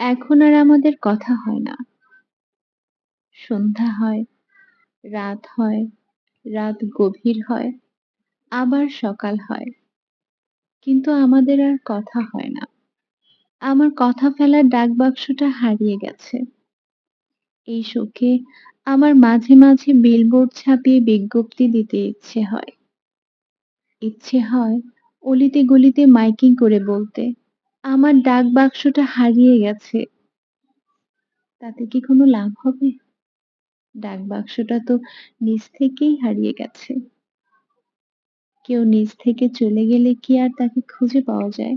এখন আর আমাদের কথা হয় না। সন্ধ্যা হয়, রাত হয়, রাত গভীর হয়, আবার সকাল হয়। কিন্তু আমাদের আর কথা হয় না। আমার কথা ফেলার ডাকবাক্সটা হারিয়ে গেছে। এই শোকে আমার মাঝে, মাঝে বিলবোর্ড ছাপিয়ে বিজ্ঞপ্তি দিতে ইচ্ছে হয়। ইচ্ছে হয় অলিতে গলিতে মাইকিং করে বলতে, আমার ডাকবাক্সটা হারিয়ে গেছে। তাতে কি কোনো লাভ হবে? ডাকবাক্সটা তো নিজ থেকেই হারিয়ে গেছে। কেউ নিজ থেকে চলে গেলে কি আর তাকে খুঁজে পাওয়া যায়?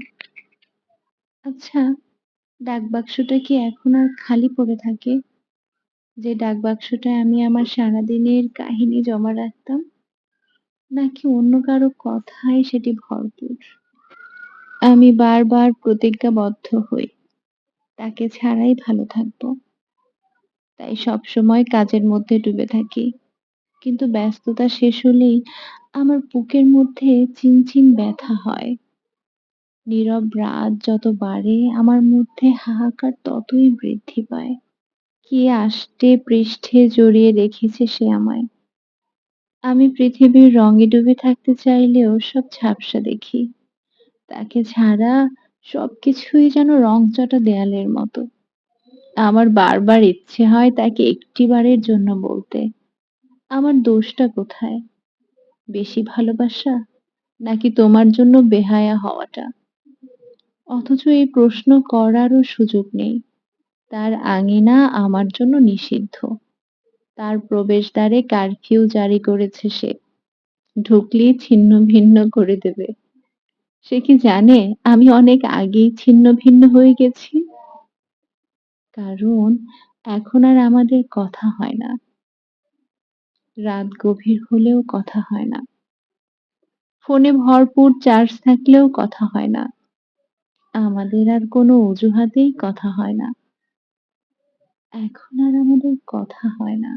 আচ্ছা, ডাকবাক্সটা কি এখন আর খালি পড়ে থাকে? যে ডাক ডাকবাক্সটায় আমি আমার সারাদিনের কাহিনী জমা রাখতাম? নাকি অন্য কারও কথায় সেটি ভরপুর? আমি বারবার প্রতিজ্ঞাবদ্ধ হই, তাকে ছাড়াই ভালো থাকব। তাই সবসময় কাজের মধ্যে ডুবে থাকি। কিন্তু ব্যস্ততা শেষ হলেই আমার বুকের মধ্যে চিনচিন ব্যথা হয়। নীরব রাত যত বাড়ে আমার মধ্যে হাহাকার ততই বৃদ্ধি পায়। কে আষ্টে পৃষ্ঠে জড়িয়ে রেখেছে সে আমায়। আমি পৃথিবীর রঙে ডুবে থাকতে চাইলেও সব ঝাপসা দেখি। তাকে ছাড়া সবকিছুই যেন রংচটা দেয়ালের মতো। আমার বারবার ইচ্ছে হয় তাকে একটিবারের জন্য বলতে, আমার দোষটা কোথায়? বেশি ভালোবাসা? নাকি তোমার জন্য বেহায়া হওয়াটা? অথচ এই প্রশ্ন করারও সুযোগ নেই। তার আঙিনা আমার জন্য নিষিদ্ধ। তার প্রবেশদ্বারে কারফিউ জারি করেছে সে। ঢুকলেই ছিন্ন-ভিন্ন করে দেবে। সে কি জানে আমি অনেক আগেই ছিন্ন-ভিন্ন হয়ে গেছি? কারণ এখন আর আমাদের কথা হয় না। রাত গভীর হলেও কথা হয় না। ফোনে ভরপুর চার্জ থাকলেও কথা হয় না। আমাদের আর কোনো অজুহাতেই কথা হয় না। এখন আর আমাদের কথা হয় না।